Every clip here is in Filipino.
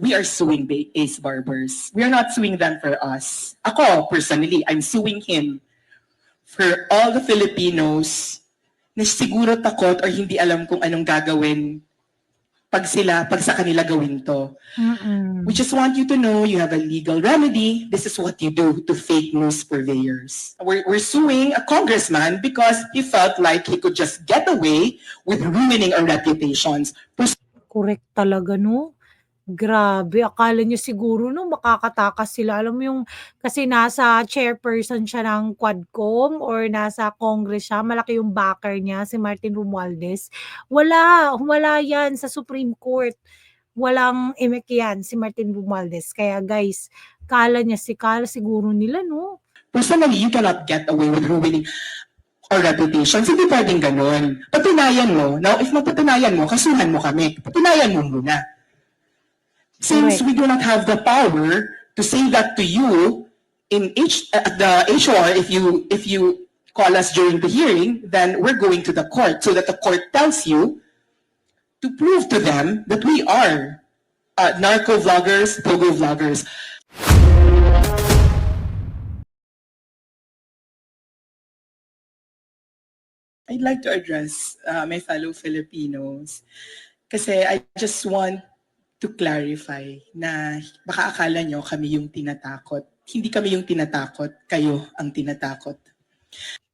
we are suing Ba- Ace Barbers. We are not suing them for us. Ako, personally, I'm suing him for all the Filipinos na siguro takot or hindi alam kung anong gagawin pag sila, pag sa kanila gawin to. Mm-mm. We just want you to know you have a legal remedy. This is what you do to fake news purveyors. We're, we're suing a congressman because he felt like he could just get away with ruining our reputations. Correct talaga, no? Grabe, akala niyo siguro no makakatakas sila. Alam mo yung kasi nasa chairperson siya ng Quadcom or nasa Congress siya, malaki yung backer niya, si Martin Romualdez. Wala, wala yan sa Supreme Court. Walang emek yan, si Martin Romualdez. Kaya guys, kala niya si kala siguro nila, no? Personally, you cannot get away with ruining our reputations. Hindi pwedeng ganun. Patunayan mo. Now, if mapatunayan mo, kasuhan mo kami. Patunayan mo muna. Since Correct. we do not have the power to say that to you in H, at the HR, if you if you call us during the hearing, then we're going to the court so that the court tells you to prove to them that we are uh, narco vloggers, pogo vloggers. I'd like to address uh, my fellow Filipinos kasi I just want to clarify na baka akala nyo kami yung tinatakot. Hindi kami yung tinatakot, kayo ang tinatakot.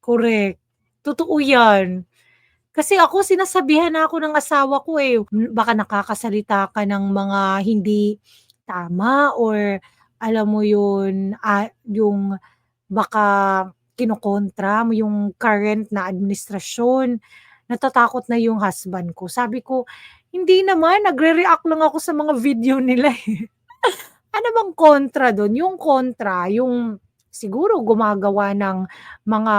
Correct. Totoo yan. Kasi ako, sinasabihan na ako ng asawa ko eh, baka nakakasalita ka ng mga hindi tama or alam mo yun, ah, yung baka kinokontra mo yung current na administrasyon. Natatakot na yung husband ko. Sabi ko, hindi naman, nagre-react lang ako sa mga video nila eh. ano bang kontra doon? Yung kontra, yung siguro gumagawa ng mga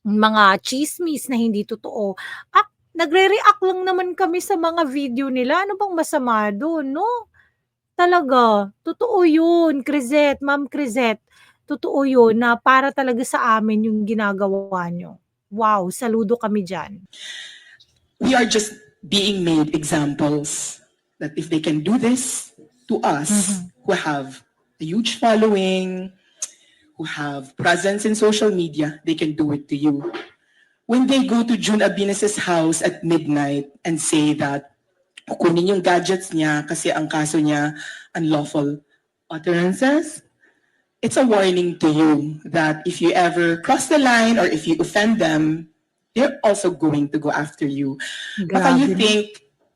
mga chismis na hindi totoo. Ah, nagre-react lang naman kami sa mga video nila. Ano bang masama doon, no? Talaga, totoo yun, Crisette, Ma'am Crisette. Totoo yun na para talaga sa amin yung ginagawa nyo. Wow, saludo kami dyan. We are just being made examples that if they can do this to us mm-hmm. who have a huge following, who have presence in social media, they can do it to you. When they go to June Abinas's house at midnight and say that kukunin yung gadgets niya kasi ang kaso niya unlawful utterances, it's a warning to you that if you ever cross the line or if you offend them, they're also going to go after you. Baka you Grabe, think,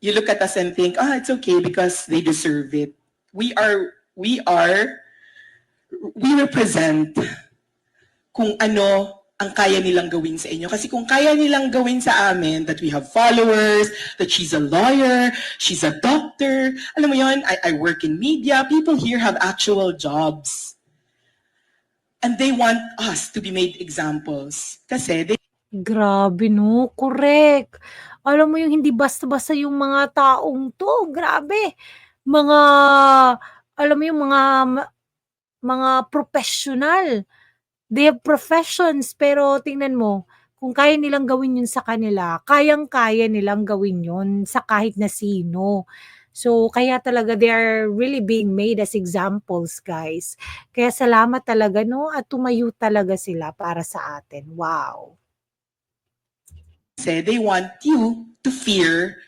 you look at us and think, ah, it's okay because they deserve it. We are, we are, we represent kung ano ang kaya nilang gawin sa inyo. Kasi kung kaya nilang gawin sa amin that we have followers, that she's a lawyer, she's a doctor, alam mo yon, I, I work in media, people here have actual jobs. And they want us to be made examples. Kasi they Grabe, no? Correct. Alam mo yung hindi basta-basta yung mga taong to. Grabe. Mga, alam mo yung mga, mga professional. They have professions, pero tingnan mo, kung kaya nilang gawin yun sa kanila, kayang-kaya nilang gawin yun sa kahit na sino. So, kaya talaga they are really being made as examples, guys. Kaya salamat talaga, no? At tumayo talaga sila para sa atin. Wow. Say they want you to fear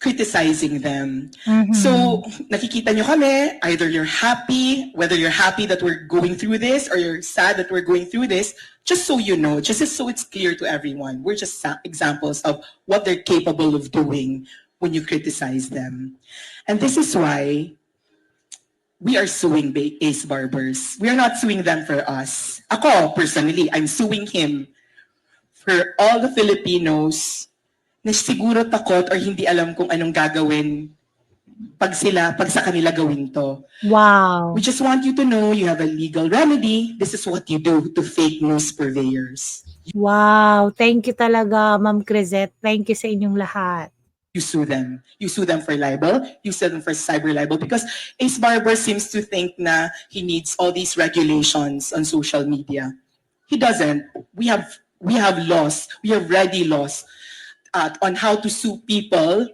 criticizing them. Mhm. So, nakikita nyo kami, either you're happy, whether you're happy that we're going through this or you're sad that we're going through this, just so you know, just so it's clear to everyone, we're just examples of what they're capable of doing when you criticize them. And this is why we are suing Ace Barbers. We are not suing them for us. Ako, personally, I'm suing him for all the Filipinos na siguro takot or hindi alam kung anong gagawin pag sila, pag sa kanila gawin to. Wow. We just want you to know you have a legal remedy. This is what you do to fake news purveyors. Wow. Thank you talaga, Ma'am Crisette. Thank you sa inyong lahat. You sue them. You sue them for libel. You sue them for cyber libel because Ace Barber seems to think na he needs all these regulations on social media. He doesn't. We have we have laws. We have ready laws uh, on how to sue people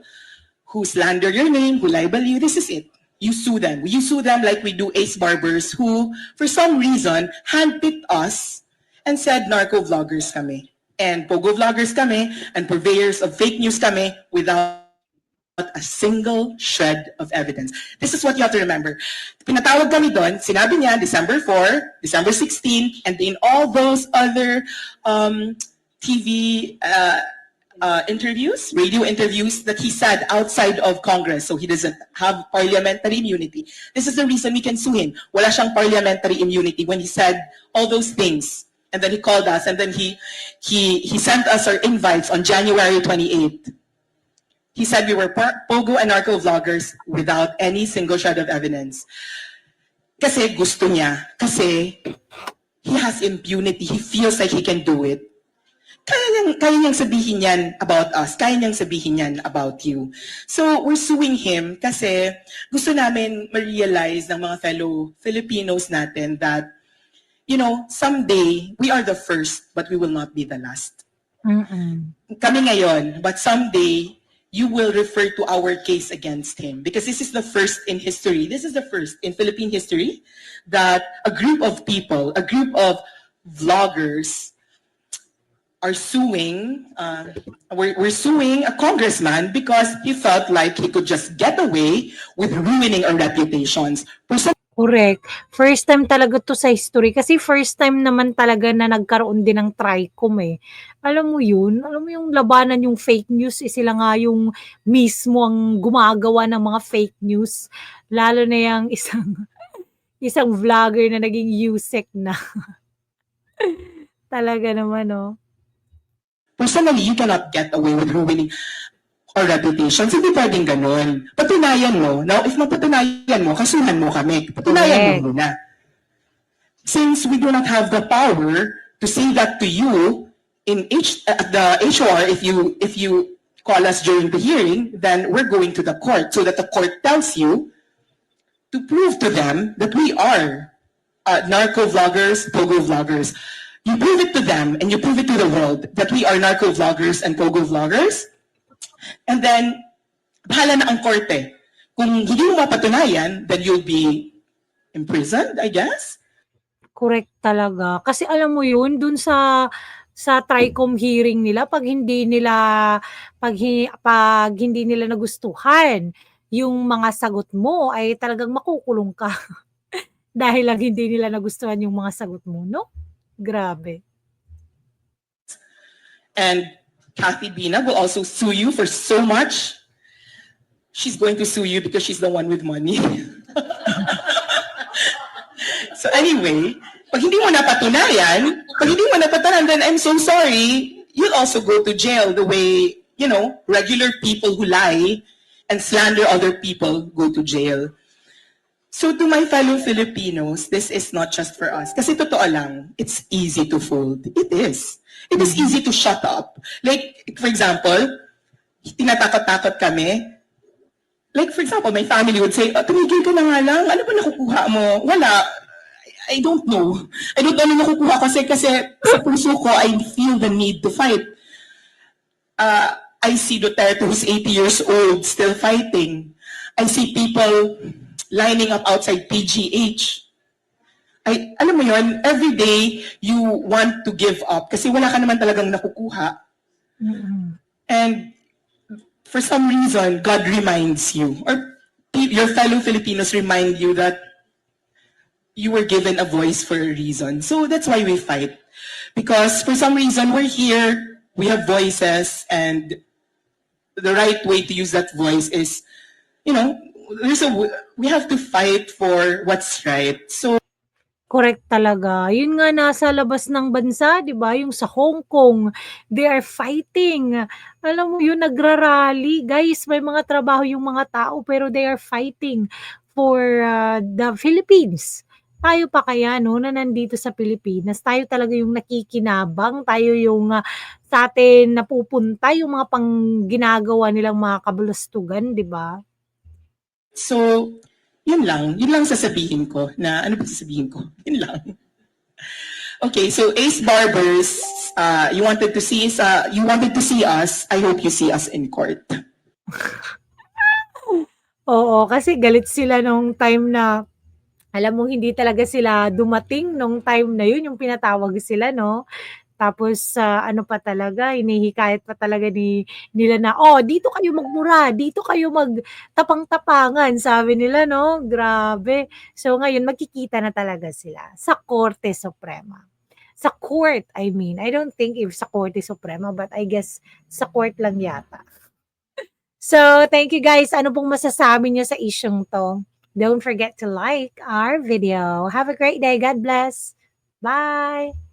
who slander your name, who libel you. This is it. you sue them. You sue them like we do Ace Barbers who, for some reason, handpicked us and said narco vloggers kami. And pogo vloggers kami and purveyors of fake news kami without a single shred of evidence. This is what you have to remember. Pinatawag kami doon, sinabi niya December 4, December 16, and in all those other um, TV uh, uh, interviews, radio interviews that he said outside of Congress, so he doesn't have parliamentary immunity. This is the reason we can sue him. Wala siyang parliamentary immunity when he said all those things. And then he called us, and then he he he sent us our invites on January 28th. He said we were pogo and narco vloggers without any single shred of evidence. Kasi gusto niya. Kasi he has impunity. He feels like he can do it. Kaya niyang, kaya niyang sabihin yan about us. Kaya niyang sabihin yan about you. So, we're suing him kasi gusto namin ma-realize ng mga fellow Filipinos natin that, you know, someday, we are the first, but we will not be the last Mm-mm. kami ngayon, but someday, you will refer to our case against him. Because this is the first in history, this is the first in Philippine history, that a group of people, a group of vloggers are suing, uh, we're, we're suing a congressman because he felt like he could just get away with ruining our reputations. Some Correct. First time talaga to sa history kasi first time naman talaga na nagkaroon din ng TRICOM eh. Alam mo yun? Alam mo yung labanan yung fake news, eh, sila nga yung mismo ang gumagawa ng mga fake news. Lalo na yung isang isang vlogger na naging USEC na. talaga naman, no? personally, you cannot get away with ruining our reputations. Hindi pwedeng ganun. Patunayan mo. Now, if mapatunayan mo, kasuhan mo kami. Patunayan mo muna. Since we do not have the power to say that to you in H, at the HOR, if you, if you call us during the hearing, then we're going to the court so that the court tells you to prove to them that we are uh, narco vloggers, pogo vloggers. You prove it to them and you prove it to the world that we are narco vloggers and pogo vloggers. And then, bahala na ang korte. Kung hindi mo mapatunayan, then you'll be imprisoned, I guess. Correct talaga. Kasi alam mo yun, dun sa sa TRICOM hearing nila, pag hindi nila pag, hi- pag hindi nila nagustuhan yung mga sagot mo, ay talagang makukulong ka. Dahil lang hindi nila nagustuhan yung mga sagot mo, no? Grabe. And Kathy Bina will also sue you for so much. She's going to sue you because she's the one with money. so anyway, pag hindi mo napatunayan, pag hindi mo napatunayan, then I'm so sorry, you'll also go to jail the way, you know, regular people who lie and slander other people go to jail. So to my fellow Filipinos, this is not just for us. Kasi totoo lang, it's easy to fold. It is. It is easy to shut up. Like, for example, tinatakot-takot kami. Like, for example, my family would say, oh, tumigil ka na nga lang. Ano ba nakukuha mo? Wala. I don't know. I don't know ano nakukuha kasi, kasi sa puso ko, I feel the need to fight. Uh, I see Duterte who's 80 years old still fighting. I see people lining up outside PGH. I, alam mo yon every day you want to give up kasi wala ka naman talagang nakukuha. Mm-mm. And for some reason, God reminds you, or your fellow Filipinos remind you that you were given a voice for a reason. So that's why we fight. Because for some reason, we're here, we have voices, and the right way to use that voice is, you know, w- we have to fight for what's right. So Correct talaga. Yun nga nasa labas ng bansa, 'di ba? Yung sa Hong Kong, they are fighting. Alam mo yun, nagrarally. Guys, may mga trabaho yung mga tao pero they are fighting for uh, the Philippines. Tayo pa kaya no na nandito sa Pilipinas, tayo talaga yung nakikinabang, tayo yung uh, sa atin napupunta yung mga pang ginagawa nilang mga kabulustugan, 'di ba? So, yun lang. Yun lang sasabihin ko na, ano ba sasabihin ko? Yun lang. Okay, so Ace Barbers, uh, you wanted to see us, uh, you wanted to see us. I hope you see us in court. Oo, kasi galit sila nung time na alam mong hindi talaga sila dumating nung time na yun, yung pinatawag sila 'no. Tapos, ah, ano pa talaga, hinihikayat pa talaga ni nila na, "Oh, dito kayo magmura, dito kayo magtapang-tapangan," sabi nila 'no, grabe. So ngayon magkikita na talaga sila sa Korte Suprema. Sa court, I mean. I don't think if sa Korte Suprema, but I guess sa court lang yata. So, thank you guys. Ano pong masasabi niyo sa isyung 'to? Don't forget to like our video. Have a great day. God bless. Bye.